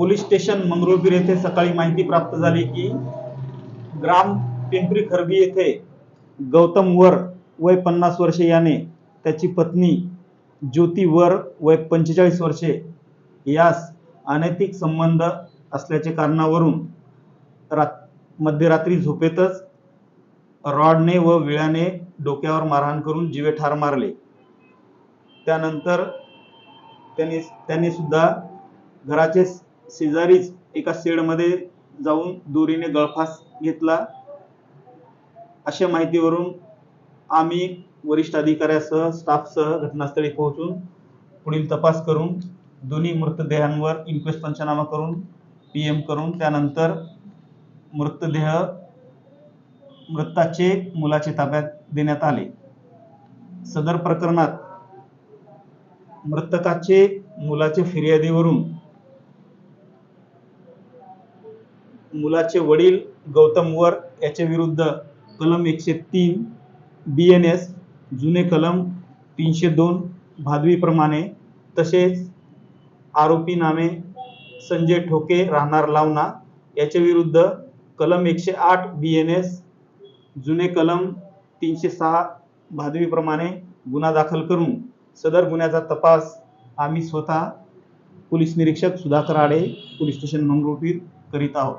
Police station Mangrulpir येथे सकाळी माहिती प्राप्त झाली की ग्राम पिंपरी खरबी येथे गौतम वर वय पन्नास वर्षे याने त्याची पत्नी ज्योती वर वय पंचेचाळीस वर्षे यास अनैतिक संबंध असल्याचे कारणावरून रात मध्यरात्री झोपेतच रॉडने व विळ्याने डोक्यावर मारहाण करून जीवे ठार मारले. त्यानंतर त्यांनी त्यांनी सुद्धा घराचे शेजारीच एका शेडमध्ये जाऊन दोरीने गळफास घेतला. अशा माहितीवरून आम्ही वरिष्ठ अधिकाऱ्यासह स्टाफसह घटनास्थळी पोहोचून पुढील तपास करून दोन्ही मृतदेहांवर इन्क्वेस्ट पंचनामा करून पी एम करून त्यानंतर मृतदेह मृताचे मुलाचे ताब्यात देण्यात आले. सदर प्रकरणात मृतकाचे मुलाचे फिर्यादीवरून मुलाचे वडील गौतम वर याच्या विरुद्ध कलम एकशे तीन बी एन एस जुने कलम तीनशे दोन भादवीप्रमाणे तसेच आरोपी नामे संजय ठोके राहणार लावणा याच्या विरुद्ध कलम एकशे आठ बी एन एस जुने कलम तीनशे सहा भादवीप्रमाणे गुन्हा दाखल करून सदर गुन्ह्याचा तपास आम्ही स्वतः पोलीस निरीक्षक सुधाकर आडे पोलीस स्टेशन मंगरुळपीर करीत आहोत.